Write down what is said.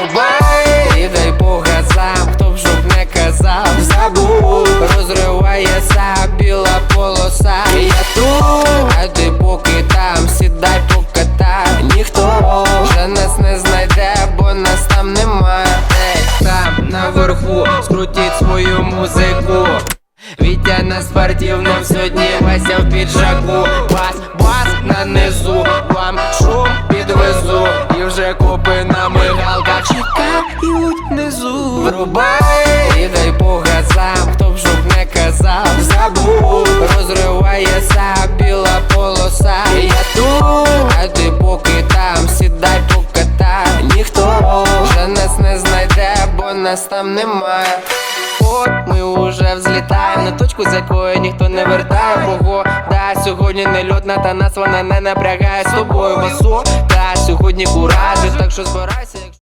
Врубай, і дай по газам, хто б щоб не казав, забув, розривається біла полоса. Я тут, а ти поки там, сідай покатай. Ніхто. Вже нас не знайде, бо нас там немає. Ей, там наверху, скрутіть свою музику. Вітя на спортивному сьогодні Вася в піджаку. Бас, бас на низу, вам шум підвезу. І вже копи внизу і дай по газам, хто б щоб не казав. Забув, розривається біла полоса. Я тут, а ти поки там, сідай покатай Ніхто вже нас не знайде, бо нас там немає От ми уже взлітаємо на точку, з якої ніхто не вертає. Погода сьогодні не льотна, та нас вона не напрягає. З тобою басу Та сьогодні куражі, так що збирайся, якщо